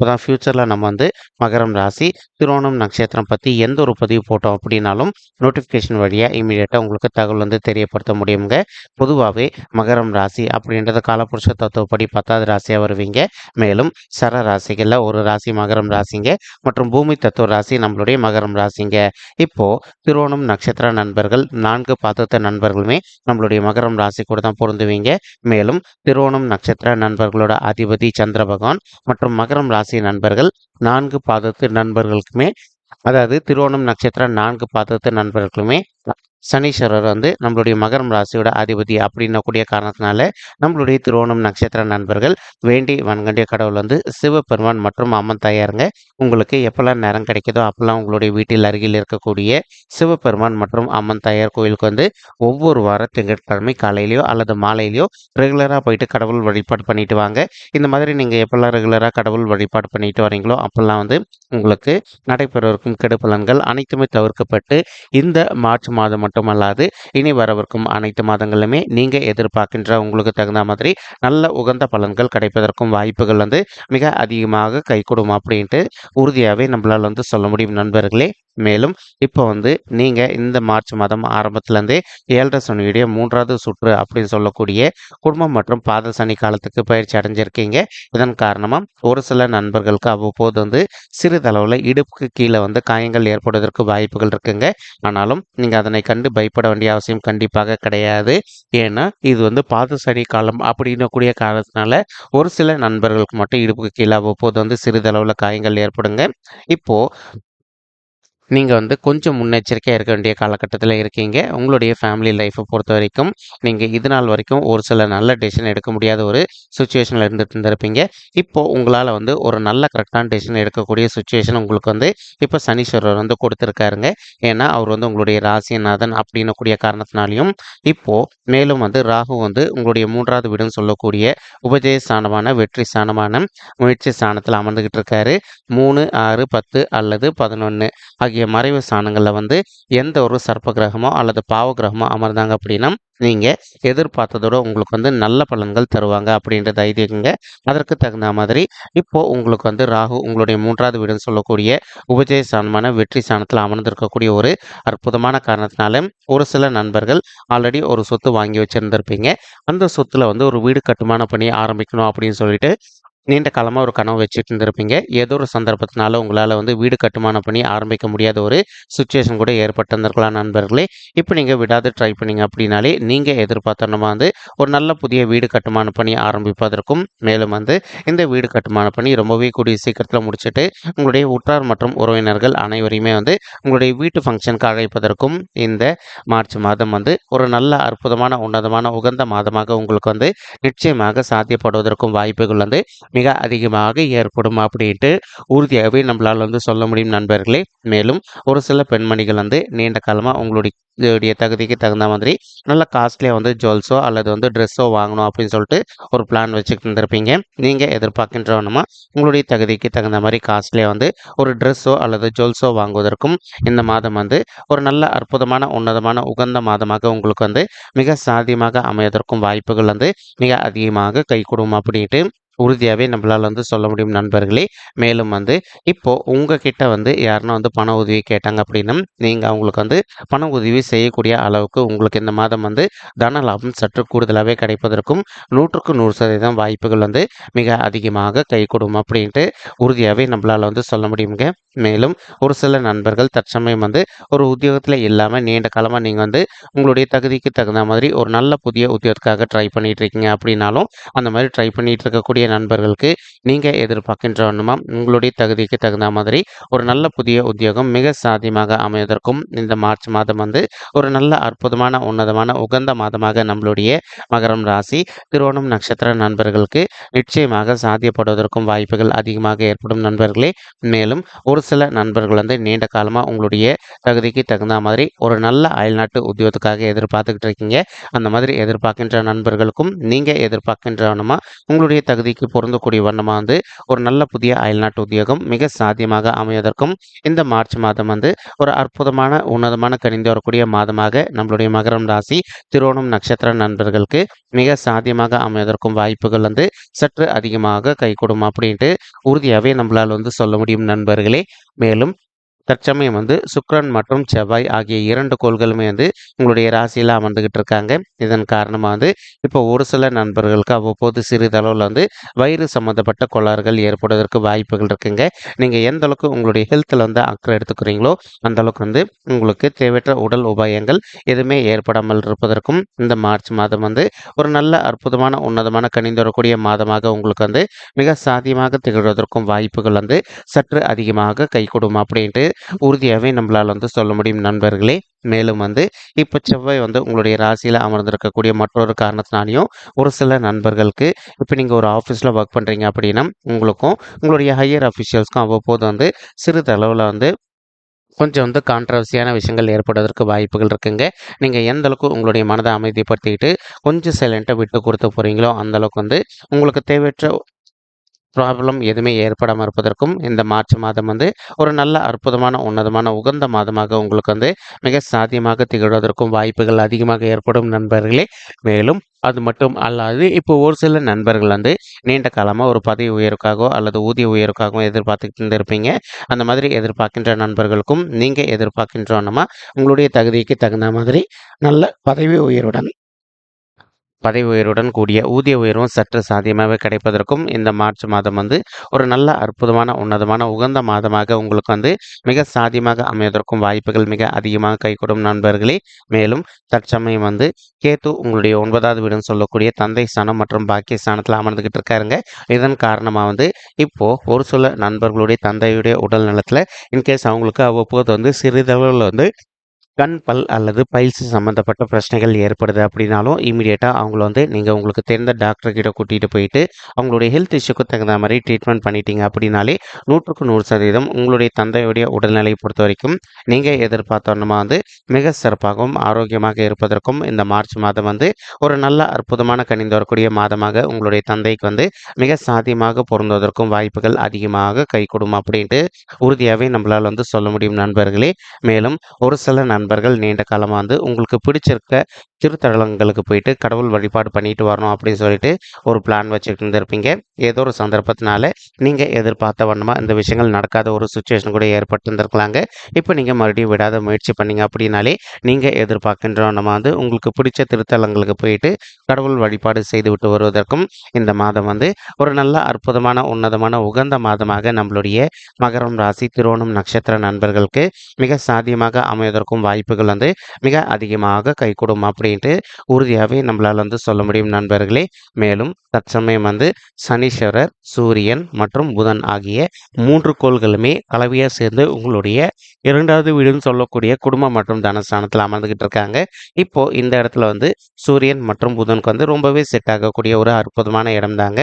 இப்போதான் ஃப்யூச்சரில் நம்ம வந்து மகரம் ராசி திருவோணம் நட்சத்திரம் பற்றி எந்த ஒரு பதிவு போட்டோம் அப்படின்னாலும் நோட்டிஃபிகேஷன் வழியாக இமீடியட்டாக உங்களுக்கு தகவல் வந்து தெரியப்படுத்த முடியுங்க. பொதுவாகவே மகரம் ராசி அப்படின்றது காலப்புருஷ தத்துவப்படி பத்தாவது ராசியாக வருவீங்க. மேலும் சர ராசிகளில் ஒரு ராசி மகரம் ராசிங்க மற்றும் பூமி தத்துவ ராசி நம்மளுடைய மகரம் ராசிங்க. இப்போ திருவோணம் நட்சத்திர நண்பர்கள் நான்கு பாத்திரத்த நண்பர்களுமே நம்மளுடைய மகரம் ராசி கூட தான் பொருந்துவீங்க. மேலும் திருவோணம் நட்சத்திர நண்பர்களோட அதிபதி சந்திர பகவான் மற்றும் மகரம் ராசி நண்பர்கள் நான்கு பாதத்து நண்பர்களுக்குமே அதாவது திருவோணம் நட்சத்திர நான்கு பாதத்து நண்பர்களுக்குமே சனீஸ்வரர் வந்து நம்மளுடைய மகரம் ராசியோட அதிபதி அப்படின்னக்கூடிய காரணத்தினால நம்மளுடைய திருவோணம் நட்சத்திர நண்பர்கள் வேண்டி வன்கண்டிய கடவுள் வந்து சிவபெருமான் மற்றும் அம்மன் தாயாருங்க. உங்களுக்கு எப்பெல்லாம் நேரம் கிடைக்குதோ அப்பெல்லாம் உங்களுடைய வீட்டில் அருகில் இருக்கக்கூடிய சிவபெருமான் மற்றும் அம்மன் தாயார் கோயிலுக்கு வந்து ஒவ்வொரு வார திங்கட்கிழமை காலையிலையோ அல்லது மாலையிலையோ ரெகுலராக போயிட்டு கடவுள் வழிபாடு பண்ணிட்டு வாங்க. இந்த மாதிரி நீங்கள் எப்பெல்லாம் ரெகுலராக கடவுள் வழிபாடு பண்ணிட்டு வரீங்களோ அப்பெல்லாம் வந்து உங்களுக்கு நடைபெறவிருக்கும் கெடுபலன்கள் அனைத்துமே தவிர்க்கப்பட்டு இந்த மார்ச் மாதம் மட்டுமல்லாது இனி வரவிருக்கும் அனைத்து மாதங்களிலுமே நீங்கள் எதிர்பார்க்கின்ற உங்களுக்கு தகுந்த மாதிரி நல்ல உகந்த பலன்கள் கிடைப்பதற்கும் வாய்ப்புகள் வந்து மிக அதிகமாக கைகூடும் அப்படின்ட்டு உறுதியாகவே நம்மளால் வந்து சொல்ல முடியும் நண்பர்களே. மேலும் இப்போ வந்து நீங்கள் இந்த மார்ச் மாதம் ஆரம்பத்துலேருந்தே ஏழரை சனியுடைய மூன்றாவது சுற்று அப்படின்னு சொல்லக்கூடிய குடும்பம் மற்றும் பாத சனி காலத்துக்கு பயிற்சி அடைஞ்சிருக்கீங்க. இதன் காரணமாக ஒரு சில நண்பர்களுக்கு அவ்வப்போது வந்து சிறிதளவில் இடுப்புக்கு கீழே வந்து காயங்கள் ஏற்படுவதற்கு வாய்ப்புகள் இருக்குங்க. ஆனாலும் நீங்கள் அதனை கண்டு பயப்பட வேண்டிய அவசியம் கண்டிப்பாக கிடையாது. ஏன்னா இது வந்து பாத சனி காலம் அப்படின்னு கூடிய காரணத்தினால ஒரு சில நண்பர்களுக்கு மட்டும் இடுப்புக்கு கீழே அவ்வப்போது வந்து சிறிதளவில் காயங்கள் ஏற்படுங்க. இப்போது நீங்கள் வந்து கொஞ்சம் முன்னெச்சரிக்கையாக இருக்க வேண்டிய காலகட்டத்தில் இருக்கீங்க. உங்களுடைய ஃபேமிலி லைஃப்பை பொறுத்த வரைக்கும் நீங்கள் இது நாள் வரைக்கும் ஒரு சில நல்ல டெசிஷன் எடுக்க முடியாத ஒரு சுச்சுவேஷனில் இருந்துட்டு இருந்திருப்பீங்க. இப்போது உங்களால் வந்து ஒரு நல்ல கரெக்டான டெசிஷன் எடுக்கக்கூடிய சுச்சுவேஷன் உங்களுக்கு வந்து இப்போ சனீஸ்வரர் வந்து கொடுத்துருக்காருங்க. ஏன்னா அவர் வந்து உங்களுடைய ராசிநாதன் அப்படின்னு கூடிய காரணத்தினாலையும் இப்போது மேலும் வந்து ராகு வந்து உங்களுடைய மூன்றாவது வீடுன்னு சொல்லக்கூடிய உபஜய ஸ்தானமான வெற்றி ஸ்தானமான முயற்சி ஸ்தானத்தில் அமர்ந்துக்கிட்டு இருக்காரு. மூணு ஆறு பத்து அல்லது பதினொன்று ஆகிய மறைவு ஸ்தானங்களில் வந்து எந்த ஒரு சர்ப்ப கிரகமோ அல்லது பாவ கிரகமோ அமர்ந்தாங்க அப்படின்னா நீங்கள் எதிர்பார்த்ததோட உங்களுக்கு வந்து நல்ல பலன்கள் தருவாங்க அப்படின்ற ஐதீகங்க அதற்கு தகுந்த மாதிரி இப்போது உங்களுக்கு வந்து ராகு உங்களுடைய மூன்றாவது வீடுன்னு சொல்லக்கூடிய உபஜய ஸ்தானமான வெற்றி ஸ்தானத்தில் அமர்ந்திருக்கக்கூடிய ஒரு அற்புதமான காரணத்தினால ஒரு சில நண்பர்கள் ஆல்ரெடி ஒரு சொத்து வாங்கி வச்சுருந்துருப்பீங்க. அந்த சொத்துல வந்து ஒரு வீடு கட்டுமான பணி ஆரம்பிக்கணும் அப்படின்னு சொல்லிட்டு நீண்ட காலமாக ஒரு கனவு வச்சுட்டு இருந்திருப்பீங்க. ஏதோ ஒரு சந்தர்ப்பத்தினால உங்களால் வந்து வீடு கட்டுமான பண்ணி ஆரம்பிக்க முடியாத ஒரு சுச்சுவேஷன் கூட ஏற்பட்டிருந்திருக்கலாம் நண்பர்களே. இப்போ நீங்கள் விடாது ட்ரை பண்ணீங்க அப்படின்னாலே நீங்கள் எதிர்பார்த்தனமாக வந்து ஒரு நல்ல புதிய வீடு கட்டுமான பணி ஆரம்பிப்பதற்கும் மேலும் வந்து இந்த வீடு கட்டுமான பணி ரொம்பவே கூடிய சீக்கிரத்தில் முடிச்சுட்டு உங்களுடைய உற்றார் மற்றும் உறவினர்கள் அனைவரையுமே வந்து உங்களுடைய வீட்டு ஃபங்க்ஷனுக்கு அழைப்பதற்கும் இந்த மார்ச் மாதம் வந்து ஒரு நல்ல அற்புதமான உன்னதமான உகந்த மாதமாக உங்களுக்கு வந்து நிச்சயமாக சாத்தியப்படுவதற்கும் வாய்ப்புகள் வந்து மிக அதிகமாக ஏற்படும் அப்படின்ட்டு உறுதியாகவே நம்மளால் வந்து சொல்ல முடியும் நண்பர்களே. மேலும் ஒரு சில பெண்மணிகள் வந்து நீண்ட காலமாக உங்களுடைய தகுதிக்கு தகுந்த மாதிரி நல்ல காஸ்ட்லியாக வந்து ஜுவல்ஸோ அல்லது வந்து ட்ரெஸ்ஸோ வாங்கணும் அப்படின்னு சொல்லிட்டு ஒரு பிளான் வச்சுக்கிட்டு இருந்திருப்பீங்க. நீங்கள் எதிர்பார்க்கின்றவனமா உங்களுடைய தகுதிக்கு தகுந்த மாதிரி காஸ்ட்லியாக வந்து ஒரு ட்ரெஸ்ஸோ அல்லது ஜுவல்ஸோ வாங்குவதற்கும் இந்த மாதம் வந்து ஒரு நல்ல அற்புதமான உன்னதமான உகந்த மாதமாக உங்களுக்கு வந்து மிக சாதியமாக அமைவதற்கும் வாய்ப்புகள் வந்து மிக அதிகமாக கைகூடும் அப்படின்ட்டு உறுதியாகவே நம்மளால் வந்து சொல்ல முடியும் நண்பர்களே. மேலும் வந்து இப்போது உங்ககிட்ட வந்து யாருன்னா வந்து பண உதவி கேட்டாங்க அப்படின்னா நீங்கள் அவங்களுக்கு வந்து பண உதவி செய்யக்கூடிய அளவுக்கு உங்களுக்கு இந்த மாதம் வந்து தன லாபம் சற்று கூடுதலாகவே கிடைப்பதற்கும் நூற்றுக்கு நூறு சதவீதம் வாய்ப்புகள் வந்து மிக அதிகமாக கைகூடும் அப்படின்ட்டு உறுதியாகவே நம்மளால் வந்து சொல்ல முடியுங்க மேலும் ஒரு சில நண்பர்கள் தற்சமயம் வந்து ஒரு உத்தியோகத்தில் இல்லாமல் நீண்ட காலமாக நீங்கள் வந்து உங்களுடைய தகுதிக்கு தகுந்த மாதிரி ஒரு நல்ல புதிய உத்தியோகத்துக்காக ட்ரை பண்ணிகிட்டு இருக்கீங்க அப்படின்னாலும் அந்த மாதிரி ட்ரை பண்ணிகிட்டு இருக்கக்கூடிய நண்பர்களுக்கு நீங்கள் எதிர்பார்க்கின்ற வண்ணமாக உங்களுடைய தகுதிக்கு தகுந்த மாதிரி ஒரு நல்ல புதிய உத்தியோகம் மிக சாத்தியமாக அமைவதற்கும் இந்த மார்ச் மாதம் வந்து ஒரு நல்ல அற்புதமான உன்னதமான உகந்த மாதமாக நம்மளுடைய மகரம் ராசி திருவோணம் நட்சத்திர நண்பர்களுக்கு நிச்சயமாக சாத்தியப்படுவதற்கும் வாய்ப்புகள் அதிகமாக ஏற்படும் நண்பர்களே. மேலும் ஒரு சில நண்பர்கள் வந்து நீண்ட காலமாக உங்களுடைய தகுதிக்கு தகுந்த மாதிரி ஒரு நல்ல அயல்நாட்டு உத்தியோகத்துக்காக எதிர்பார்த்துக்கிட்டு இருக்கீங்க. அந்த மாதிரி எதிர்பார்க்கின்ற நண்பர்களுக்கும் நீங்கள் எதிர்பார்க்கின்ற உங்களுடைய தகுதிக்கு பொருந்தக்கூடிய வண்ணமாக வந்து ஒரு நல்ல புதிய அயல்நாட்டு உத்தியோகம் மிக சாத்தியமாக அமைவதற்கும் இந்த மார்ச் மாதம் வந்து ஒரு அற்புதமான உன்னதமான கணிந்து வரக்கூடிய மாதமாக நம்மளுடைய மகரம் ராசி திருவோணம் நட்சத்திர நண்பர்களுக்கு மிக சாத்தியமாக அமைவதற்கும் வாய்ப்புகள் வந்து சற்று அதிகமாக கைகூடும் அப்படின்ட்டு உறுதியாகவே நம்மளால் வந்து சொல்ல முடியும் நண்பர்களே. மேலும் தற்சமயம் வந்து சுக்ரன் மற்றும் செவ்வாய் ஆகிய இரண்டு கோள்களுமே வந்து உங்களுடைய ராசியில் அமர்ந்துகிட்டு இருக்காங்க. இதன் காரணமாக வந்து இப்போ ஒரு சில நண்பர்களுக்கு அவ்வப்போது சிறிதளவில் வந்து வயிறு சம்மந்தப்பட்ட கோளாறுகள் ஏற்படுவதற்கு வாய்ப்புகள் இருக்குங்க. நீங்கள் எந்த அளவுக்கு உங்களுடைய ஹெல்த்தில் வந்து அக்கறை எடுத்துக்கிறீங்களோ அந்த அளவுக்கு வந்து உங்களுக்கு தேவையற்ற உடல் உபாயங்கள் எதுவுமே ஏற்படாமல் இருப்பதற்கும் இந்த மார்ச் மாதம் வந்து ஒரு நல்ல அற்புதமான உன்னதமான கணிந்து வரக்கூடிய மாதமாக உங்களுக்கு வந்து மிக சாத்தியமாக திகழ்வதற்கும் வாய்ப்புகள் வந்து சற்று அதிகமாக கை கைகூடும் அப்படின்ட்டு உறுதியாகவே நம்மளால் வந்து சொல்ல முடியும் நண்பர்களே. மேலும் வந்து இப்போ செவ்வாய் வந்து உங்களுடைய ராசியில் அமர்ந்திருக்கக்கூடிய மற்றொரு காரணத்தினாலையும் ஒரு சில நண்பர்களுக்கு இப்போ நீங்கள் ஒரு ஆஃபீஸில் ஒர்க் பண்ணுறீங்க அப்படின்னா உங்களுக்கும் உங்களுடைய ஹையர் அஃபிஷியல்ஸ்க்கும் அவ்வப்போது வந்து சிறிதளவில் வந்து கொஞ்சம் வந்து கான்ட்ரவர்சியான விஷயங்கள் ஏற்படுவதற்கு வாய்ப்புகள் இருக்குங்க. நீங்கள் எந்த அளவுக்கு உங்களுடைய மனதை அமைதிப்படுத்திக்கிட்டு கொஞ்சம் சைலண்ட்டாக விட்டு கொடுத்து போகிறீங்களோ அந்த அளவுக்கு வந்து உங்களுக்கு தேவையற்ற ப்ராப்ளம் எதுவுமே ஏற்படாமல் இருப்பதற்கும் இந்த மார்ச் மாதம் வந்து ஒரு நல்ல அற்புதமான உன்னதமான உகந்த மாதமாக உங்களுக்கு வந்து மிக சாத்தியமாக திகழ்வதற்கும் வாய்ப்புகள் அதிகமாக ஏற்படும் நண்பர்களே. மேலும் அது மட்டும் அல்லாது இப்போ ஒரு சில நண்பர்கள் வந்து நீண்ட காலமாக ஒரு பதவி உயர்வுக்காகவோ அல்லது ஊதிய உயர்வுக்காகவோ எதிர்பார்த்துக்கிட்டு இருப்பீங்க. அந்த மாதிரி எதிர்பார்க்கின்ற நண்பர்களுக்கும் நீங்கள் எதிர்பார்க்கின்றோன்னா உங்களுடைய தகுதிக்கு தகுந்த மாதிரி நல்ல பதவி உயர்வுடன் பதவி உயர்வுடன் கூடிய ஊதிய உயர்வும் சற்று சாத்தியமாகவே கிடைப்பதற்கும் இந்த மார்ச் மாதம் வந்து ஒரு நல்ல அற்புதமான உன்னதமான உகந்த மாதமாக உங்களுக்கு வந்து மிக சாத்தியமாக அமைவதற்கும் வாய்ப்புகள் மிக அதிகமாக கைகூடும் நண்பர்களே. மேலும் தற்சமயம் வந்து கேத்து உங்களுடைய ஒன்பதாவது வீடுன்னு சொல்லக்கூடிய தந்தை ஸ்தானம் மற்றும் பாக்கிய ஸ்தானத்தில் அமர்ந்துக்கிட்டு இருக்காருங்க. இதன் காரணமாக வந்து இப்போ ஒரு சில நண்பர்களுடைய தந்தையுடைய உடல் நலத்தில் இன்கேஸ் அவங்களுக்கு அவ்வப்போது வந்து சிறிதளவில் வந்து கண் பல் அல்லது பைல்ஸ் சம்மந்தப்பட்ட பிரச்சனைகள் ஏற்படுது அப்படின்னாலும் இமீடியட்டாக அவங்கள வந்து நீங்கள் உங்களுக்கு தெரிந்த டாக்டர்கிட்ட கூட்டிகிட்டு போயிட்டு அவங்களுடைய ஹெல்த் இஷ்யூக்கு தகுந்த மாதிரி ட்ரீட்மெண்ட் பண்ணிட்டீங்க அப்படின்னாலே நூற்றுக்கு நூறு சதவீதம் உங்களுடைய தந்தையுடைய உடல்நிலையை பொறுத்த வரைக்கும் நீங்கள் எதிர்பார்த்தோன்னா வந்து மிக சிறப்பாகவும் ஆரோக்கியமாக இருப்பதற்கும் இந்த மார்ச் மாதம் வந்து ஒரு நல்ல அற்புதமான கணிந்து வரக்கூடிய மாதமாக உங்களுடைய தந்தைக்கு வந்து மிக சாத்தியமாக பொருந்துவதற்கும் வாய்ப்புகள் அதிகமாக கைகூடும் அப்படின்ட்டு உறுதியாகவே நம்மளால் வந்து சொல்ல முடியும் நண்பர்களே. மேலும் ஒரு சில நண்பர்கள் நீண்ட காலமாக வந்து உங்களுக்கு பிடிச்சிருக்க திருத்தலங்களுக்கு போயிட்டு கடவுள் வழிபாடு பண்ணிட்டு வரணும் அப்படின்னு சொல்லிட்டு ஒரு பிளான் வச்சுட்டு இருந்திருப்பீங்க. ஏதோ ஒரு சந்தர்ப்பத்தினால நீங்கள் எதிர்பார்த்த வண்ணமாக இந்த விஷயங்கள் நடக்காத ஒரு சுச்சுவேஷன் கூட ஏற்பட்டுருந்துருக்கலாங்க. இப்போ நீங்கள் மறுபடியும் விடாத முயற்சி பண்ணீங்க அப்படின்னாலே நீங்கள் எதிர்பார்க்கின்ற நம்ம வந்து உங்களுக்கு பிடிச்ச திருத்தலங்களுக்கு போயிட்டு கடவுள் வழிபாடு செய்துவிட்டு வருவதற்கும் இந்த மாதம் வந்து ஒரு நல்ல அற்புதமான உன்னதமான உகந்த மாதமாக நம்மளுடைய மகரம் ராசி திருவோணம் நட்சத்திர நண்பர்களுக்கு மிக சாத்தியமாக அமைவதற்கும் வாய்ப்புகள் வந்து மிக அதிகமாக கைகூடும் அப்படின்ட்டு உறுதியாகவே நம்மளால் வந்து சொல்ல முடியும் நண்பர்களே. மேலும் தற்சமயம் வந்து சனீஸ்வரர் சூரியன் மற்றும் புதன் ஆகிய மூன்று கோள்களுமே கலவையாக சேர்ந்து உங்களுடைய இரண்டாவது வீடுன்னு சொல்லக்கூடிய குடும்பம் மற்றும் தனஸ்தானத்தில் அமர்ந்துகிட்டு இருக்காங்க. இப்போ இந்த இடத்துல வந்து சூரியன் மற்றும் புதனுக்கு வந்து ரொம்பவே செட் ஆகக்கூடிய ஒரு அற்புதமான இடம் தாங்க.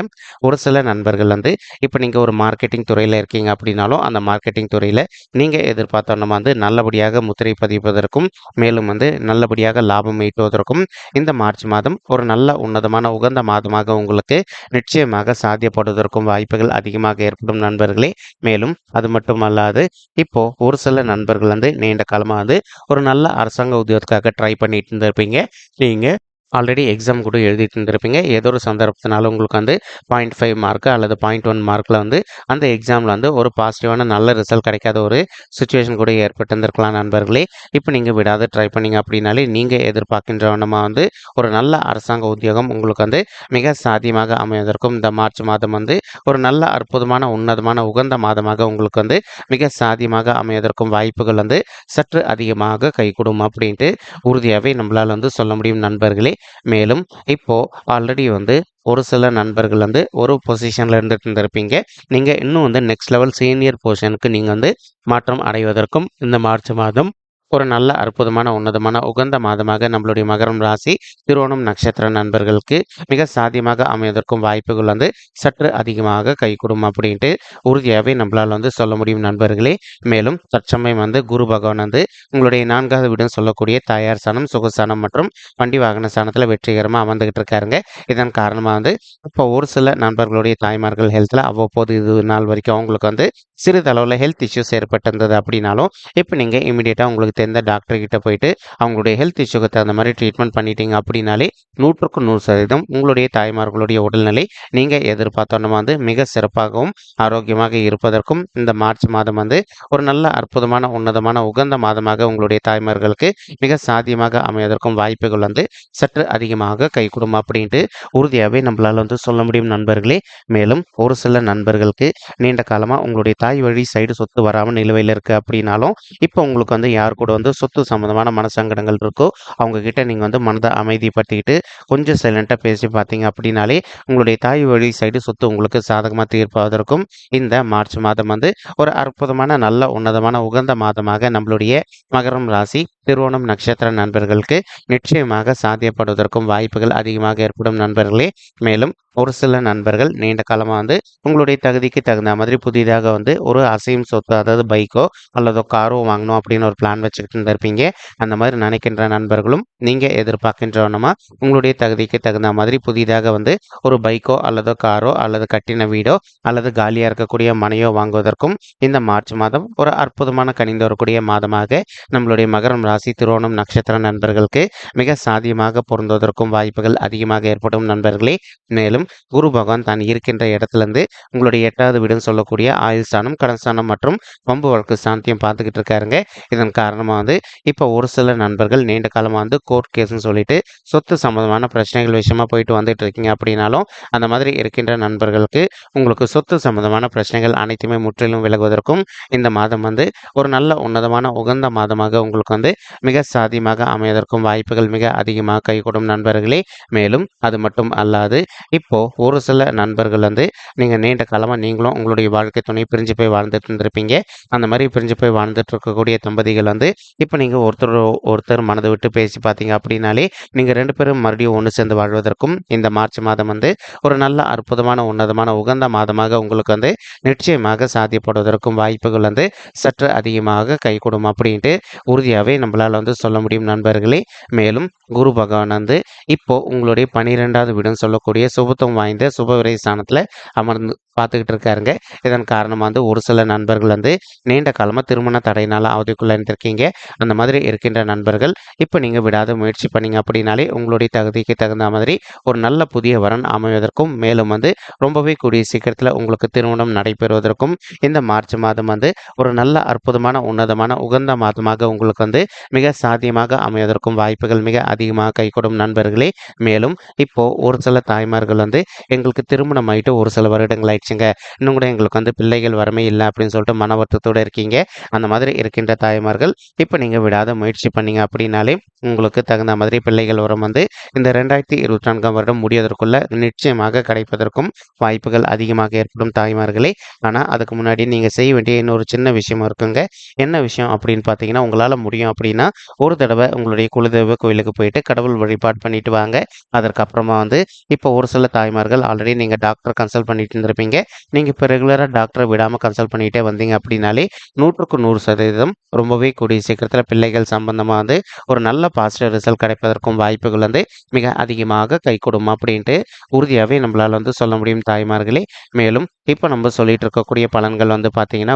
ஒரு சில நண்பர்கள் வந்து இப்போ நீங்கள் ஒரு மார்க்கெட்டிங் துறையில் இருக்கீங்க அப்படின்னாலும் அந்த மார்க்கெட்டிங் துறையில் நீங்கள் எதிர்பார்த்த நம்ம வந்து நல்லபடியாக முத்திரை பதிப்பதற்கும் மேலும் வந்து நல்லபடியாக லாபம் ஈட்டுவதற்கும் இந்த மார்ச் மாதம் ஒரு நல்ல உன்னதமான உகந்த மாதமாக உங்களுக்கு நிச்சயமாக சாத்தியப்படுவதற்கும் வாய்ப்புகள் அதிகமாக ஏற்படும் நண்பர்களே. மேலும் அது மட்டுமல்லாது இப்போ ஒரு சில நண்பர்கள் வந்து நீண்ட காலமாக வந்து ஒரு நல்ல அரசாங்க உத்தியோகத்துக்காக ட்ரை பண்ணிட்டு இருந்திருப்பீங்க. நீங்கள் ஆல்ரெடி எக்ஸாம் கூட எழுதிட்டு இருந்திருப்பீங்க ஏதோ ஒரு சந்தர்ப்பத்தினால உங்களுக்கு வந்து பாயிண்ட் ஃபைவ் மார்க்கு அல்லது பாயிண்ட் ஒன் மார்க்கில் வந்து அந்த எக்ஸாமில் வந்து ஒரு பாசிட்டிவான நல்ல ரிசல்ட் கிடைக்காத ஒரு சுச்சுவேஷன் கூட ஏற்பட்டிருந்திருக்கலாம் நண்பர்களே. இப்போ நீங்கள் விடாத ட்ரை பண்ணீங்க அப்படின்னாலே நீங்கள் எதிர்பார்க்கின்ற வண்ணமாக வந்து ஒரு நல்ல அரசாங்க உத்தியோகம் உங்களுக்கு வந்து மிக சாத்தியமாக அமைவதற்கும் இந்த மார்ச் மாதம் வந்து ஒரு நல்ல அற்புதமான உன்னதமான உகந்த மாதமாக உங்களுக்கு வந்து மிக சாத்தியமாக அமைவதற்கும் வாய்ப்புகள் வந்து சற்று அதிகமாக கைகூடும் அப்படின்ட்டு உறுதியாகவே நம்மளால் வந்து சொல்ல முடியும் நண்பர்களே. மேலும் இப்போ ஆல்ரெடி வந்து ஒரு சில நண்பர்கள் வந்து ஒரு பொசிஷனில் இருந்துட்டு இருந்திருப்பீங்க. நீங்கள் இன்னும் வந்து நெக்ஸ்ட் லெவல் சீனியர் பொசிஷனுக்கு நீங்கள் வந்து மாற்றம் அடைவதற்கும் இந்த மார்ச் மாதம் ஒரு நல்ல அற்புதமான உன்னதமான உகந்த மாதமாக நம்மளுடைய மகரம் ராசி திருவோணம் நட்சத்திர நண்பர்களுக்கு மிக சாத்தியமாக அமைவதற்கும் வாய்ப்புகள் வந்து சற்று அதிகமாக கைகூடும் அப்படின்ட்டு உறுதியாகவே நம்மளால் வந்து சொல்ல முடியும் நண்பர்களே. மேலும் தற்சமயம் வந்து குரு பகவான் வந்து உங்களுடைய நான்காவது வீடுன்னு சொல்லக்கூடிய தாயார் சாணம் சுகசானம் மற்றும் வண்டி வாகன சாணத்தில் வெற்றிகரமாக அமர்ந்துகிட்டு இருக்காருங்க. இதன் காரணமாக வந்து இப்போ ஒரு சில நண்பர்களுடைய தாய்மார்கள் ஹெல்த்தில் அவ்வப்போது இது நாள் வரைக்கும் அவங்களுக்கு வந்து சிறிதளவில் ஹெல்த் இஷ்யூஸ் ஏற்பட்டிருந்தது அப்படின்னாலும் இப்போ நீங்கள் இமீடியட்டாக உங்களுக்கு தெரிந்த டாக்டர்கிட்ட போயிட்டு அவங்களுடைய ஹெல்த் இஷ்யூக்கு தகுந்த மாதிரி ட்ரீட்மெண்ட் பண்ணிட்டீங்க அப்படின்னாலே நூற்றுக்கு நூறு சதவீதம் உங்களுடைய தாய்மார்களுடைய உடல்நிலை நீங்கள் எதிர்பார்த்தோன்னா வந்து மிக சிறப்பாகவும் ஆரோக்கியமாக இருப்பதற்கும் இந்த மார்ச் மாதம் வந்து ஒரு நல்ல அற்புதமான உன்னதமான உகந்த மாதமாக உங்களுடைய தாய்மார்களுக்கு மிக சாத்தியமாக அமைவதற்கும் வாய்ப்புகள் வந்து சற்று அதிகமாக கை அப்படின்ட்டு உறுதியாகவே நம்மளால் வந்து சொல்ல முடியும் நண்பர்களே. மேலும் ஒரு சில நண்பர்களுக்கு நீண்ட காலமாக உங்களுடைய தாய் வழி சைடு சொத்து வராமல் நிலுவையில் இருக்குது அப்படின்னாலும் இப்போ உங்களுக்கு வந்து யார் கூட வந்து சொத்து சம்மந்தமான மனசங்கடங்கள் இருக்கோ அவங்க கிட்ட நீங்கள் வந்து மனதை அமைதிப்படுத்திக்கிட்டு கொஞ்சம் சைலண்ட்டாக பேசி பார்த்தீங்க அப்படின்னாலே உங்களுடைய தாய் வழி சைடு சொத்து உங்களுக்கு சாதகமாக தீர்ப்பதற்கும் இந்த மார்ச் மாதம் வந்து ஒரு அற்புதமான நல்ல உன்னதமான உகந்த மாதமாக நம்மளுடைய மகரம் ராசி திருவோணம் நட்சத்திர நண்பர்களுக்கு நிச்சயமாக சாத்தியப்படுவதற்கும் வாய்ப்புகள் அதிகமாக ஏற்படும் நண்பர்களே. மேலும் ஒரு சில நண்பர்கள் நீண்ட காலமாக வந்து உங்களுடைய தகுதிக்கு தகுந்த மாதிரி புதிதாக வந்து ஒரு அசையும் சொத்து அதாவது பைக்கோ அல்லதோ காரோ வாங்கணும் அப்படின்னு ஒரு பிளான் வச்சுக்கிட்டு இருந்திருப்பீங்க அந்த மாதிரி நினைக்கின்ற நண்பர்களும் நீங்கள் எதிர்பார்க்கின்றவனமா உங்களுடைய தகுதிக்கு தகுந்த மாதிரி புதிதாக வந்து ஒரு பைக்கோ அல்லது காரோ அல்லது கட்டின வீடோ அல்லது காலியாக இருக்கக்கூடிய மனையோ வாங்குவதற்கும் இந்த மார்ச் மாதம் ஒரு அற்புதமான கணிந்து வரக்கூடிய மாதமாக நம்மளுடைய மகரம் ராசி திருவோணம் நட்சத்திர நண்பர்களுக்கு மிக சாதியமாக பொருந்துவதற்கும் வாய்ப்புகள் அதிகமாக ஏற்படும் நண்பர்களே. மேலும் குரு பகவான் தான் இருக்கின்ற இடத்துலேருந்து உங்களுடைய எட்டாவது வீடுன்னு சொல்லக்கூடிய ஆயுள் ஸ்தானம் கடன் ஸ்தானம் மற்றும் பம்பு வழக்கு சாந்தியம் பார்த்துக்கிட்டு இருக்காருங்க. இதன் காரணமாக வந்து இப்போ ஒரு சில நண்பர்கள் நீண்ட காலமாக வந்து கோர்ட் கேஸ்ன்னு சொல்லிட்டு சொத்து சம்மந்தமான பிரச்சனைகள் விஷயமா போயிட்டு வந்துட்டு இருக்கீங்க அப்படின்னாலும் அந்த மாதிரி இருக்கின்ற நண்பர்களுக்கு உங்களுக்கு சொத்து சம்மந்தமான பிரச்சனைகள் அனைத்துமே முற்றிலும் விலகுவதற்கும் இந்த மாதம் வந்து ஒரு நல்ல உன்னதமான உகந்த மாதமாக உங்களுக்கு வந்து மிக சாதியமாக அமைவதற்கும் வாய்ப்புகள் மிக அதிகமாக கைகூடும் நண்பர்களே. மேலும் அது மட்டும் அல்லாது இப்போ ஒரு சில நண்பர்கள் வந்து நீங்கள் நீண்ட காலமாக நீங்களும் உங்களுடைய வாழ்க்கை துணை பிரிஞ்சு போய் வாழ்ந்துட்டு இருந்திருப்பீங்க. அந்த மாதிரி பிரிஞ்சு போய் வாழ்ந்துட்டு இருக்கக்கூடிய தம்பதிகள் வந்து இப்போ நீங்கள் ஒருத்தர் ஒருத்தர் மனதை விட்டு பேசி பார்த்தீங்க அப்படின்னாலே நீங்கள் ரெண்டு பேரும் மறுபடியும் ஒன்று சேர்ந்து வாழ்வதற்கும் இந்த மார்ச் மாதம் வந்து ஒரு நல்ல அற்புதமான உன்னதமான உகந்த மாதமாக உங்களுக்கு வந்து நிச்சயமாக சாத்தியப்படுவதற்கும் வாய்ப்புகள் வந்து சற்று அதிகமாக கைகூடும் அப்படின்ட்டு உறுதியாகவே நம்மளால் வந்து சொல்ல முடியும் நண்பர்களே. மேலும் குரு பகவான் வந்து இப்போ உங்களுடைய பனிரெண்டாவது வீடுன்னு சொல்லக்கூடிய சுபத்துவம் வாய்ந்த சுபவிரை ஸ்தானத்தில் அமர்ந்து பார்த்துக்கிட்டு இருக்காருங்க. இதன் காரணமாக வந்து ஒரு சில நண்பர்கள் வந்து நீண்ட காலமாக திருமண தடையினால் அவதிக்குள்ளே இருந்திருக்கீங்க. அந்த மாதிரி இருக்கின்ற நண்பர்கள் இப்போ நீங்கள் விடாத முயற்சி பண்ணீங்க அப்படின்னாலே உங்களுடைய தகுதிக்கு தகுந்த மாதிரி ஒரு நல்ல புதிய வரன் அமைவதற்கும் மேலும் வந்து ரொம்பவே கூடிய சீக்கிரத்தில் உங்களுக்கு திருமணம் நடைபெறுவதற்கும் இந்த மார்ச் மாதம் வந்து ஒரு நல்ல அற்புதமான உன்னதமான உகந்த மாதமாக உங்களுக்கு வந்து மிக சாத்தியமாக அமைவதற்கும் வாய்ப்புகள் மிக அதிகமாக கைகூடும் நண்பர்களே. மேலும் இப்போ ஒரு சில தாய்மார்கள் வந்து எங்களுக்கு திருமணம் ஆயிட்டு ஒரு சில வருடங்கள் ஆயிடுச்சுங்க இன்னும் கூட எங்களுக்கு வந்து பிள்ளைகள் வரமே இல்லை அப்படின்னு சொல்லிட்டு மன வருத்தத்தோடு இருக்கீங்க. அந்த மாதிரி இருக்கின்ற தாய்மார்கள் இப்போ நீங்கள் விடாத முயற்சி பண்ணீங்க அப்படின்னாலே உங்களுக்கு தகுந்த மாதிரி பிள்ளைகள் வரம் வந்து இந்த ரெண்டாயிரத்தி இருபத்தி நான்காம் வருடம் முடிவதற்குள்ள நிச்சயமாக கிடைப்பதற்கும் வாய்ப்புகள் அதிகமாக ஏற்படும் தாய்மார்களே. ஆனால் அதுக்கு முன்னாடி நீங்கள் செய்ய வேண்டிய இன்னொரு சின்ன விஷயம் இருக்குங்க. என்ன விஷயம் அப்படின்னு பார்த்தீங்கன்னா உங்களால் முடியும் அப்படின்னா ஒரு தடவை உங்களுடைய குலதெய்வ கோயிலுக்கு போயிட்டு கடவுள் வழிபாடு பண்ணிட்டு வாங்க. அதற்கப்புறமா வந்து இப்போ ஒரு சில தாய்மார்கள் ஆல்ரெடி நீங்கள் டாக்டர் கன்சல்ட் பண்ணிட்டு இருந்திருப்பீங்க. நீங்கள் இப்போ ரெகுலராக டாக்டரை விடாமல் கன்சல்ட் பண்ணிகிட்டே வந்தீங்க அப்படின்னாலே நூற்றுக்கு நூறு சதவீதம் ரொம்பவே கூடிய சீக்கிரத்தில் பிள்ளைகள் சம்பந்தமாக வந்து ஒரு நல்ல பாசிட்டிவ் ரிசல்ட் கிடைப்பதற்கும் வாய்ப்புகள் வந்து மிக அதிகமாக கை கொடுக்கும் அப்படின்ட்டு உறுதியாகவே நம்மளால் வந்து சொல்ல முடியும் தாய்மார்களே. மேலும் இப்போ நம்ம சொல்லிட்டு இருக்கக்கூடிய பலன்கள் வந்து பார்த்தீங்கன்னா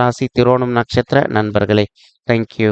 ராசி திருவோணம் நட்சத்திர நண்பர்களே தேங்க்யூ